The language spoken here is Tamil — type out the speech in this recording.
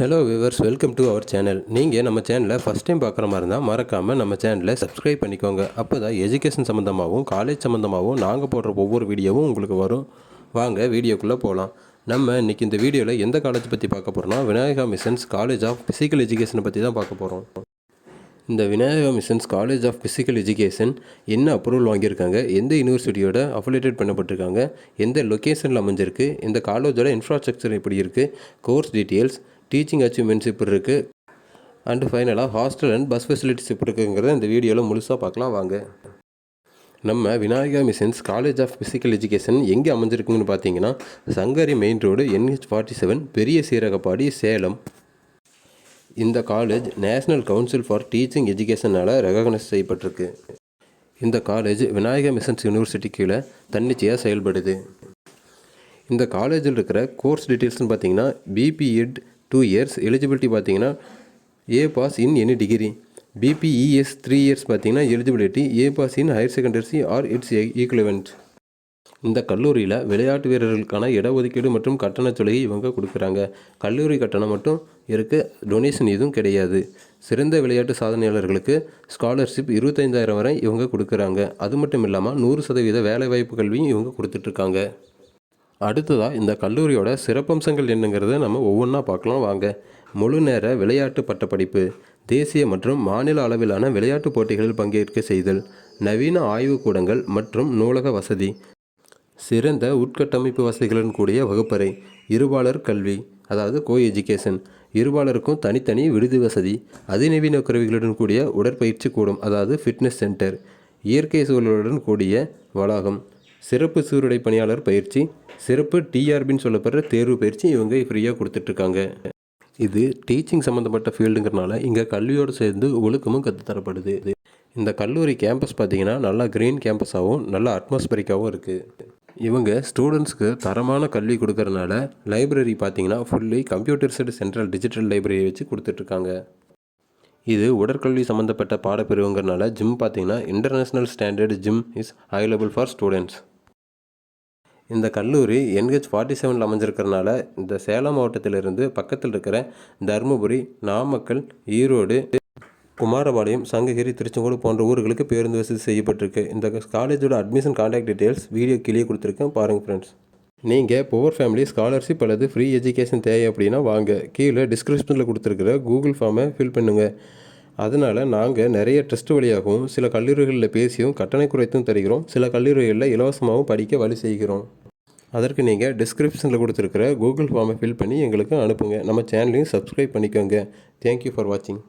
Hello viewers welcome to our channel நீங்கள் நம்ம சேனலை ஃபஸ்ட் டைம் பார்க்குற மாதிரி இருந்தால் மறக்காமல் நம்ம சேனலை சப்ஸ்கிரைப் பண்ணிக்கோங்க. அப்போ தான் எஜுகேஷன் சம்மந்தமாகவும் காலேஜ் சம்மந்தமாகவும் நாங்கள் போடுற ஒவ்வொரு வீடியோவும் உங்களுக்கு வரும். வாங்க வீடியோக்குள்ளே போகலாம் நம்ம இன்றைக்கி இந்த வீடியோவில் எந்த காலேஜ் பற்றி பார்க்க போகிறோம்னா Vinayaka missions college of physical எஜுகேஷனை பற்றி தான் பார்க்க போகிறோம் இந்த Vinayaka missions college of physical education என்ன அப்ரூவல் வாங்கியிருக்காங்க எந்த யூனிவர்சிட்டியோட அஃபிலேட்டட் பண்ணப்பட்டிருக்காங்க எந்த லொக்கேஷனில் அமைஞ்சிருக்கு இந்த காலேஜோட இன்ஃப்ராஸ்ட்ரக்சர் எப்படி இருக்குது கோர்ஸ் டீட்டெயில்ஸ் டீச்சிங் அச்சீவ்மெண்ட்ஸ் எப்படி இருக்குது அண்டு ஃபைனலாக ஹாஸ்டல் அண்ட் பஸ் ஃபெசிலிட்டிஸ் எப்படி இருக்குங்கிறத இந்த வீடியோவில் முழுசாக பார்க்கலாம் வாங்க. நம்ம Vinayaka missions college of physical education எங்கே அமைஞ்சிருக்குங்கன்னு பார்த்தீங்கன்னா Sankari main road NH forty seven பெரிய சீரகப்பாடி சேலம். இந்த college national council for teaching எஜுகேஷனால் recognise செய்யப்பட்டிருக்கு. இந்த காலேஜ் விநாயகா மிஷன்ஸ் யூனிவர்சிட்டி கீழே தன்னிச்சையாக செயல்படுது. இந்த காலேஜில் இருக்கிற கோர்ஸ் டீட்டெயில்ஸ்னு பார்த்தீங்கன்னா பிபிஎட் டூ இயர்ஸ் எலிஜிபிலிட்டி பார்த்தீங்கன்னா a pass in any degree BPES three years பார்த்தீங்கன்னா eligibility a pass in higher secondary or its equivalent இந்த கல்லூரியில் விளையாட்டு வீரர்களுக்கான இடஒதுக்கீடு மற்றும் கட்டணச் சலுகை இவங்க கொடுக்குறாங்க. கல்லூரி கட்டணம் மட்டும் இருக்குது டொனேஷன் எதுவும் கிடையாது. சிறந்த விளையாட்டு சாதனையாளர்களுக்கு ஸ்காலர்ஷிப் இருபத்தைந்தாயிரம் வரை இவங்க கொடுக்குறாங்க. அது மட்டும் இல்லாமல் நூறு சதவீத வேலைவாய்ப்பு கல்வியும் இவங்க கொடுத்துட்ருக்காங்க அடுத்ததாக இந்த கல்லூரியோட சிறப்பம்சங்கள் என்னங்கிறத நம்ம ஒவ்வொன்றா பார்க்கலாம். வாங்க முழு நேர விளையாட்டு பட்டப்படிப்பு தேசிய மற்றும் மாநில அளவிலான விளையாட்டுப் போட்டிகளில் பங்கேற்க செய்தல் நவீன ஆய்வுக்கூடங்கள் மற்றும் நூலக வசதி சிறந்த உட்கட்டமைப்பு வசதிகளுடன் கூடிய வகுப்பறை இருபாளர் கல்வி அதாவது கோ எஜுகேஷன் இருபாலருக்கும் தனித்தனி விடுதி வசதி அதிநவீன கருவிகளுடன் கூடிய உடற்பயிற்சி கூடம் அதாவது ஃபிட்னஸ் சென்டர் இயற்கை சூழலுடன் கூடிய வளாகம் சிறப்பு சீருடை பணியாளர் பயிற்சி சிறப்பு டிஆர்பின்னு சொல்லப்படுற தேர்வு பயிற்சி இவங்க ஃப்ரீயாக கொடுத்துட்ருக்காங்க. இது டீச்சிங் சம்மந்தப்பட்ட ஃபீல்டுங்கிறனால இங்கே கல்வியோடு சேர்ந்து ஒழுக்கமும் கற்றுத்தரப்படுது இந்த கல்லூரி கேம்பஸ் பார்த்தீங்கன்னா நல்லா க்ரீன் கேம்பஸாகவும் நல்லா அட்மாஸ்பரிக்காகவும் இருக்குது இவங்க ஸ்டூடெண்ட்ஸ்க்கு தரமான கல்வி கொடுக்கறனால லைப்ரரி பார்த்திங்கன்னா fully computerised central digital library வச்சு கொடுத்துட்ருக்காங்க. இது உடற்கல்வி சம்மந்தப்பட்ட பாடப்பிரிவுங்கிறனால ஜிம் பார்த்தீங்கன்னா international standard gym is available for students இந்த கல்லூரி என்ஹெச் ஃபார்ட்டி செவனில் அமைஞ்சிருக்கிறனால இந்த சேலம் மாவட்டத்திலிருந்து பக்கத்தில் இருக்கிற தருமபுரி நாமக்கல் ஈரோடு குமாரபாளையம் சங்ககிரி திருச்செங்கோடு போன்ற ஊர்களுக்கு பேருந்து வசதி செய்யப்பட்டிருக்கு. இந்த காலேஜோட அட்மிஷன் கான்டாக்ட் டீட்டெயில்ஸ் வீடியோ கீழே கொடுத்துருக்கேன். பாருங்கள் ஃப்ரெண்ட்ஸ் நீங்கள் புவர் ஃபேமிலி ஸ்காலர்ஷிப் அல்லது ஃப்ரீ எஜுகேஷன் தேவை அப்படின்னா வாங்க. கீழே டிஸ்கிரிப்ஷனில் கொடுத்துருக்கிற கூகுள் ஃபார்மை ஃபில் பண்ணுங்கள் அதனால் நாங்கள் நிறைய ட்ரஸ்ட் வழியாகவும் சில கல்லூரிகளில் பேசியும் கட்டண குறைத்தும் தருகிறோம். சில கல்லூரிகளில் இலவசமாகவும் படிக்க வழி செய்கிறோம். அதற்கு நீங்கள் டிஸ்கிரிப்ஷனில் கொடுத்துருக்கிற கூகுள் ஃபார்மை ஃபில் பண்ணி எங்களுக்கு அனுப்புங்க. நம்ம சேனலையும் சப்ஸ்கிரைப் பண்ணிக்கோங்க. தேங்க்யூ ஃபார் வாட்சிங்